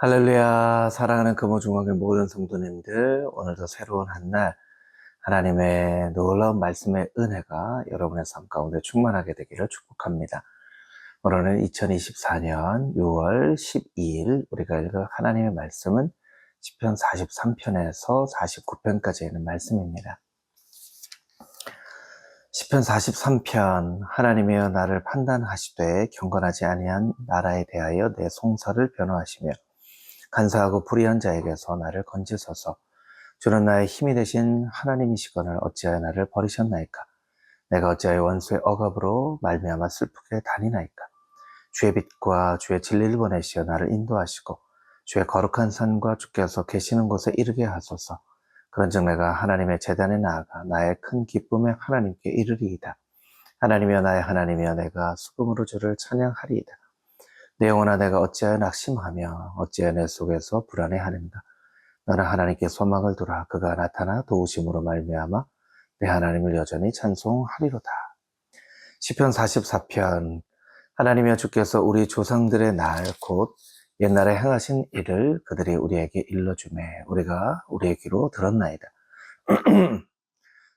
할렐루야, 사랑하는 금호중앙의 모든 성도님들, 오늘도 새로운 한 날, 하나님의 놀라운 말씀의 은혜가 여러분의 삶 가운데 충만하게 되기를 축복합니다. 오늘은 2024년 6월 12일 우리가 읽을 하나님의 말씀은 10편 43편에서 49편까지 있는 말씀입니다. 10편 43편 하나님이여 나를 판단하시되 경건하지 아니한 나라에 대하여 내 송사를 변호하시며 간사하고 불의한 자에게서 나를 건지소서. 주는 나의 힘이 되신 하나님이시거늘 어찌하여 나를 버리셨나이까? 내가 어찌하여 원수의 억압으로 말미암아 슬프게 다니나이까? 주의 빛과 주의 진리를 보내시어 나를 인도하시고 주의 거룩한 산과 주께서 계시는 곳에 이르게 하소서. 그런즉 내가 하나님의 재단에 나아가 나의 큰 기쁨에 하나님께 이르리이다. 하나님이여 나의 하나님이여 내가 수금으로 주를 찬양하리이다. 내 영혼아 내가 어찌하여 낙심하며 어찌하여 내 속에서 불안해하는가 너는 하나님께 소망을 두라. 그가 나타나 도우심으로 말미암아 내 하나님을 여전히 찬송하리로다. 시편 44편. 하나님이여 주께서 우리 조상들의 날 곧 옛날에 행하신 일을 그들이 우리에게 일러주매 우리가 우리의 귀로 들었나이다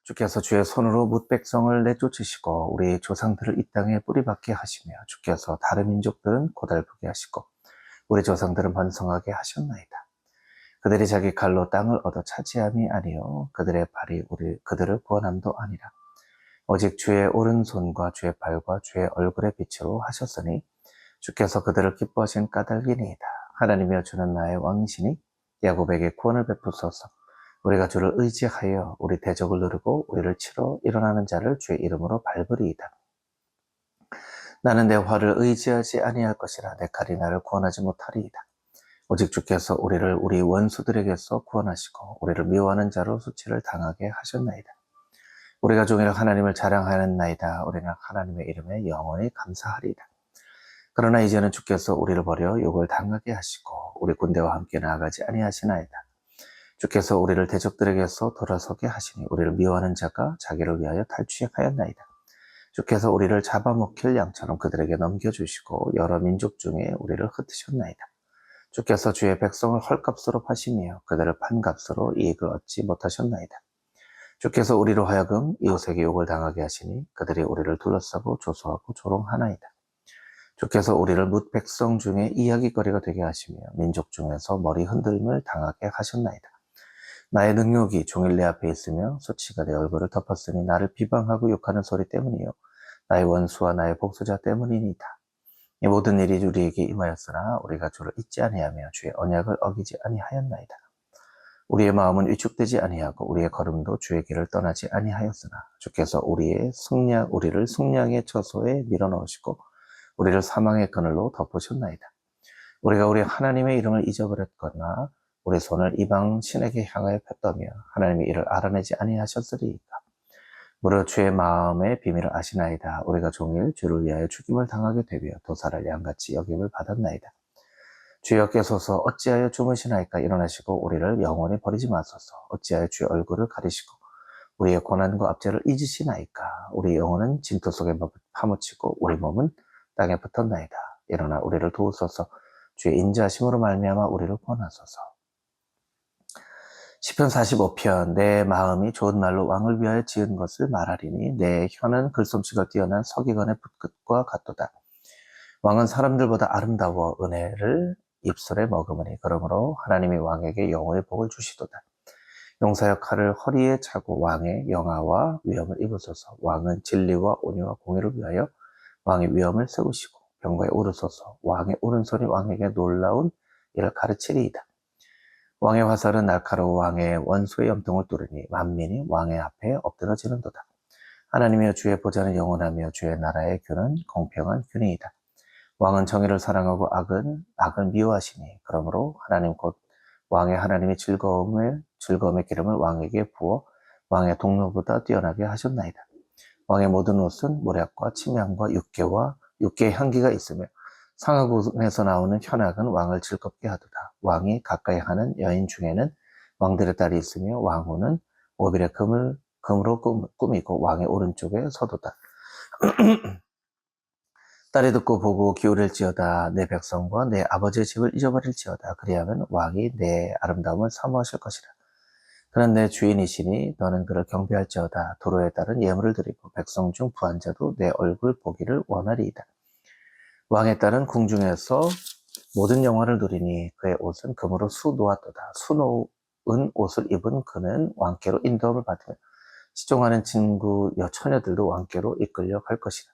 주께서 주의 손으로 뭇 백성을 내쫓으시고 우리 조상들을 이 땅에 뿌리박게 하시며 주께서 다른 민족들은 고달프게 하시고 우리 조상들은 번성하게 하셨나이다. 그들이 자기 칼로 땅을 얻어 차지함이 아니요 그들의 발이 우리 그들을 구원함도 아니라 오직 주의 오른손과 주의 발과 주의 얼굴의 빛으로 하셨으니 주께서 그들을 기뻐하신 까닭이니이다. 하나님이여 주는 나의 왕이시니 야곱에게 구원을 베푸소서. 우리가 주를 의지하여 우리 대적을 누르고 우리를 치러 일어나는 자를 주의 이름으로 밟으리이다. 나는 내 화를 의지하지 아니할 것이라 내 칼이 나를 구원하지 못하리이다. 오직 주께서 우리를 우리 원수들에게서 구원하시고 우리를 미워하는 자로 수치를 당하게 하셨나이다. 우리가 종일 하나님을 자랑하는 나이다. 우리는 하나님의 이름에 영원히 감사하리이다. 그러나 이제는 주께서 우리를 버려 욕을 당하게 하시고 우리 군대와 함께 나아가지 아니하시나이다. 주께서 우리를 대적들에게서 돌아서게 하시니 우리를 미워하는 자가 자기를 위하여 탈취하였나이다. 주께서 우리를 잡아먹힐 양처럼 그들에게 넘겨주시고 여러 민족 중에 우리를 흩으셨나이다. 주께서 주의 백성을 헐값으로 파시며 그들을 판값으로 이익을 얻지 못하셨나이다. 주께서 우리로 하여금 이웃에게 욕을 당하게 하시니 그들이 우리를 둘러싸고 조소하고 조롱하나이다. 주께서 우리를 뭇 백성 중에 이야기거리가 되게 하시며 민족 중에서 머리 흔들림을 당하게 하셨나이다. 나의 능력이 종일 내 앞에 있으며 수치가 내 얼굴을 덮었으니 나를 비방하고 욕하는 소리 때문이요 나의 원수와 나의 복수자 때문이니이다. 이 모든 일이 우리에게 임하였으나 우리가 주를 잊지 아니하며 주의 언약을 어기지 아니하였나이다. 우리의 마음은 위축되지 아니하고 우리의 걸음도 주의 길을 떠나지 아니하였으나 주께서 우리의 승량 우리를 승량의 처소에 밀어넣으시고 우리를 사망의 그늘로 덮으셨나이다. 우리가 우리 하나님의 이름을 잊어버렸거나 우리 손을 이방 신에게 향하여 폈다며 하나님이 이를 알아내지 아니하셨으리이까. 무려 주의 마음의 비밀을 아시나이다. 우리가 종일 주를 위하여 죽임을 당하게 되며 도사를 양같이 여김을 받았나이다. 주여께서서 어찌하여 주무시나이까 일어나시고 우리를 영원히 버리지 마소서. 어찌하여 주의 얼굴을 가리시고 우리의 고난과 압제를 잊으시나이까. 우리 영혼은 진토 속에 파묻히고 우리 몸은 땅에 붙었나이다. 일어나 우리를 도우소서. 주의 인자하심으로 말미암아 우리를 구원하소서. 시편 45편 내 마음이 좋은 말로 왕을 위하여 지은 것을 말하리니 내 혀는 글솜씨가 뛰어난 서기관의 붓끝과 같도다. 왕은 사람들보다 아름다워 은혜를 입술에 머금으니 그러므로 하나님이 왕에게 영혼의 복을 주시도다. 용사역 칼을 허리에 차고 왕의 영화와 위엄을 입으소서 왕은 진리와 온유와 공의를 위하여 왕의 위엄을 세우시고 병거에 오르소서 왕의 오른손이 왕에게 놀라운 일을 가르치리이다. 왕의 화살은 날카로워 왕의 원수의 염통을 뚫으니 만민이 왕의 앞에 엎드러지는도다. 하나님이여 주의 보좌는 영원하며 주의 나라의 균은 공평한 균이이다. 왕은 정의를 사랑하고 악은 악을 미워하시니 그러므로 하나님 곧 왕의 하나님이 즐거움을 즐거움의 기름을 왕에게 부어 왕의 동료보다 뛰어나게 하셨나이다. 왕의 모든 옷은 모략과 침향과 육개와 육개의 향기가 있으며 상하군에서 나오는 현악은 왕을 즐겁게 하도다. 왕이 가까이 하는 여인 중에는 왕들의 딸이 있으며 왕후는 오빌의 금을, 금으로 꾸미고 왕의 오른쪽에 서도다. 딸이 듣고 보고 기울일지어다. 내 백성과 내 아버지의 집을 잊어버릴지어다. 그리하면 왕이 내 아름다움을 사모하실 것이라. 그는 내 주인이시니 너는 그를 경배할지어다. 도로에 따른 예물을 드리고 백성 중 부한 자도 내 얼굴 보기를 원하리이다 왕의 딸은 궁중에서 모든 영화를 누리니 그의 옷은 금으로 수놓았도다 수놓은 옷을 입은 그는 왕께로 인도함을 받으며 시종하는 친구 여 처녀들도 왕께로 이끌려 갈 것이다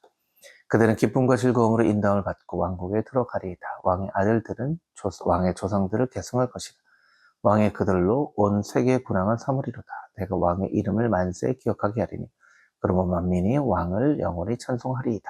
그들은 기쁨과 즐거움으로 인당을 받고 왕국에 들어가리이다. 왕의 아들들은 조, 왕의 조상들을 계승할 것이다. 왕의 그들로 온 세계의 군왕을 삼으리로다. 내가 왕의 이름을 만세 기억하게 하리니 그러므로 만민이 왕을 영원히 찬송하리이다.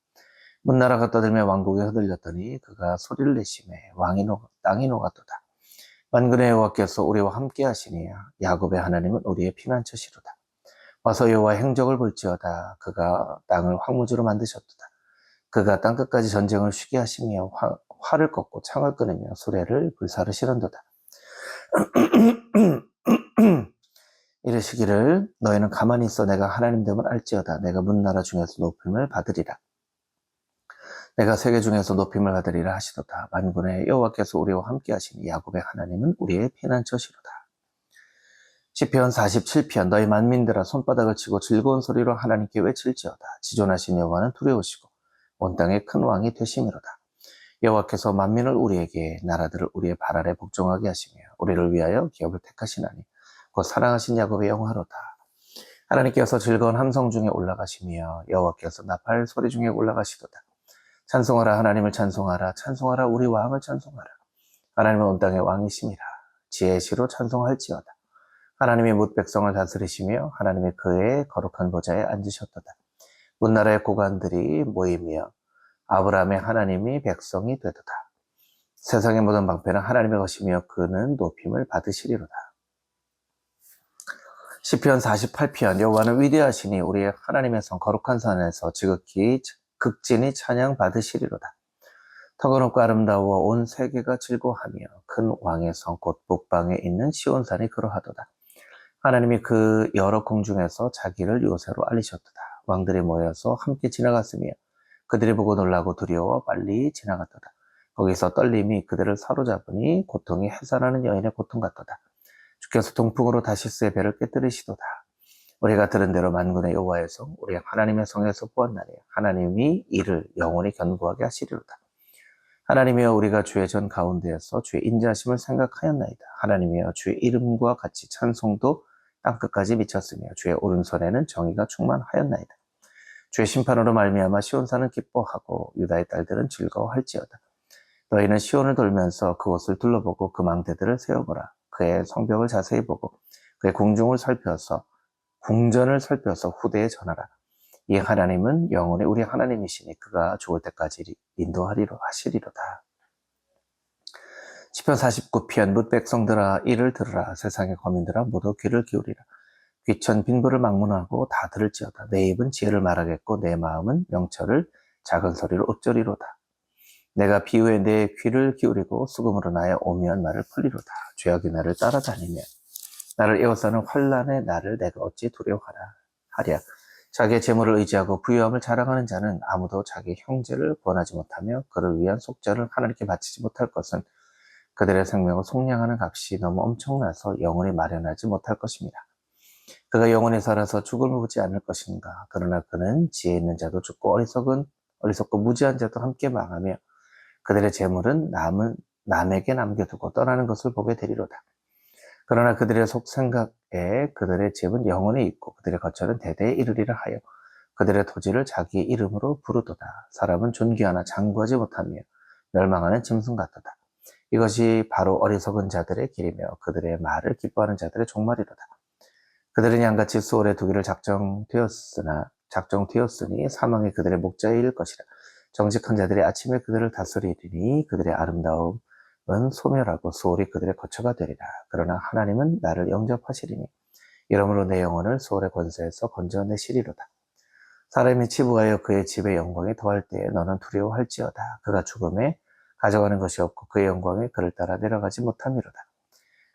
문나라가 떠들며 왕국이 흔들렸더니 그가 소리를 내심에 왕이 녹, 땅이 녹았도다. 만군의 여호와께서 우리와 함께 하시니 야곱의 하나님은 우리의 피난처시로다. 와서 여호와 행적을 볼지어다. 그가 땅을 황무지로 만드셨도다. 그가 땅 끝까지 전쟁을 쉬게 하시며 화, 활을 꺾고 창을 끊으며 수레를 불사르 시른도다. 이르시기를 너희는 가만히 있어 내가 하나님 됨을 알지어다. 내가 문나라 중에서 높임을 받으리라. 내가 세계 중에서 높임을 받으리라 하시도다. 만군의 여호와께서 우리와 함께 하시니 야곱의 하나님은 우리의 피난처시로다. 시편 47편 너희 만민들아 손바닥을 치고 즐거운 소리로 하나님께 외칠지어다. 지존하신 여호와는 두려우시고 온 땅의 큰 왕이 되심이로다. 여호와께서 만민을 우리에게 나라들을 우리의 발 아래 복종하게 하시며 우리를 위하여 기업을 택하시나니 곧 사랑하신 야곱의 영화로다. 하나님께서 즐거운 함성 중에 올라가시며 여호와께서 나팔 소리 중에 올라가시도다. 찬송하라 하나님을 찬송하라 찬송하라 우리 왕을 찬송하라. 하나님은 온 땅의 왕이심이라. 지혜의 시로 찬송할지어다. 하나님이 뭇 백성을 다스리시며 하나님이 그의 거룩한 보좌에 앉으셨도다. 문나라의 고관들이 모이며 아브라함의 하나님이 백성이 되도다. 세상의 모든 방패는 하나님의 것이며 그는 높임을 받으시리로다. 시편 48편 여호와는 위대하시니 우리의 하나님의 성 거룩한 산에서 지극히 극진히 찬양 받으시리로다. 터거놓고 아름다워 온 세계가 즐거하며 큰 왕의 성곧 북방에 있는 시온산이 그러하도다. 하나님이 그 여러 궁 중에서 자기를 요새로 알리셨도다. 왕들이 모여서 함께 지나갔으며 그들이 보고 놀라고 두려워 빨리 지나갔도다. 거기서 떨림이 그들을 사로잡으니 고통이 해산하는 여인의 고통 같도다. 주께서 동풍으로 다시스의 배를 깨뜨리시도다. 우리가 들은 대로 만군의 여호와의 성, 우리 하나님의 성에서 보았나니 하나님이 이를 영원히 견고하게 하시리로다. 하나님이여 우리가 주의 전 가운데에서 주의 인자심을 생각하였나이다. 하나님이여 주의 이름과 같이 찬송도 땅끝까지 미쳤으며 주의 오른손에는 정의가 충만하였나이다. 주의 심판으로 말미암아 시온산은 기뻐하고 유다의 딸들은 즐거워할지어다. 너희는 시온을 돌면서 그곳을 둘러보고 그 망대들을 세워보라. 그의 성벽을 자세히 보고 그의 궁중을 살펴서 궁전을 살펴서 후대에 전하라. 이 하나님은 영원히 우리 하나님이시니 그가 좋을 때까지 인도하리로 하시리로다. 시편 49편 뭇 백성들아 이를 들으라. 세상의 거민들아 모두 귀를 기울이라. 귀천 빈부를 막문하고 다 들을지어다. 내 입은 지혜를 말하겠고 내 마음은 명철을 작은 소리로 읊조리로다. 내가 비유에 내 귀를 기울이고 수금으로 나의 오묘한 말을 풀리로다. 죄악이 나를 따라다니며 나를 에워싸는 환란에 나를 내가 어찌 두려워하라 하랴 자기의 재물을 의지하고 부유함을 자랑하는 자는 아무도 자기 형제를 권하지 못하며 그를 위한 속죄를 하나님께 바치지 못할 것은 그들의 생명을 속량하는 값이 너무 엄청나서 영원히 마련하지 못할 것입니다. 그가 영원히 살아서 죽음을 보지 않을 것인가. 그러나 그는 지혜 있는 자도 죽고 어리석은 어리석고 무지한 자도 함께 망하며 그들의 재물은 남은 남에게 남겨두고 떠나는 것을 보게 되리로다. 그러나 그들의 속 생각에 그들의 집은 영원히 있고 그들의 거처는 대대에 이르리라 하여 그들의 토지를 자기 이름으로 부르도다. 사람은 존귀하나 장구하지 못하며 멸망하는 짐승 같도다. 이것이 바로 어리석은 자들의 길이며 그들의 말을 기뻐하는 자들의 종말이로다. 그들은 양같이 수월에 두기를 작정되었으나 작정되었으니 사망이 그들의 이를 것이라. 정직한 자들이 아침에 그들을 다스리리니 그들의 아름다움은 소멸하고 수월이 그들의 거처가 되리라. 그러나 하나님은 나를 영접하시리니 이러므로 내 영혼을 수월의 권세에서 건져내시리로다. 사람이 치부하여 그의 집의 영광에 더할 때에 너는 두려워할지어다. 그가 죽음에 가져가는 것이 없고 그의 영광에 그를 따라 내려가지 못함이로다.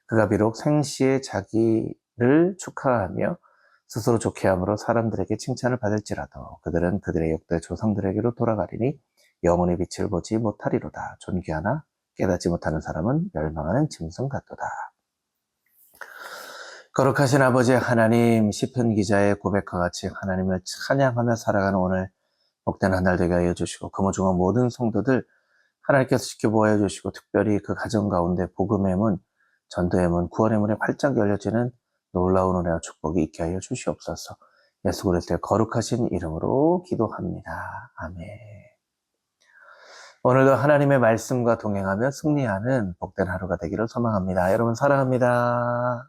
그가 비록 생시에 자기를 축하하며 스스로 좋게 함으로 사람들에게 칭찬을 받을지라도 그들은 그들의 역대 조상들에게로 돌아가리니 영혼의 빛을 보지 못하리로다. 존귀하나 깨닫지 못하는 사람은 멸망하는 짐승 같도다. 거룩하신 아버지 하나님 시편 기자의 고백과 같이 하나님을 찬양하며 살아가는 오늘 복된 한 날 되게 하여 주시고 금호중앙 모든 성도들 하나님께서 지켜보아 주시고 특별히 그 가정 가운데 복음의 문, 전도의 문, 구원의 문이 활짝 열려지는 놀라운 은혜와 축복이 있게 하여 주시옵소서. 예수 그리스도의 거룩하신 이름으로 기도합니다. 아멘. 오늘도 하나님의 말씀과 동행하며 승리하는 복된 하루가 되기를 소망합니다. 여러분 사랑합니다.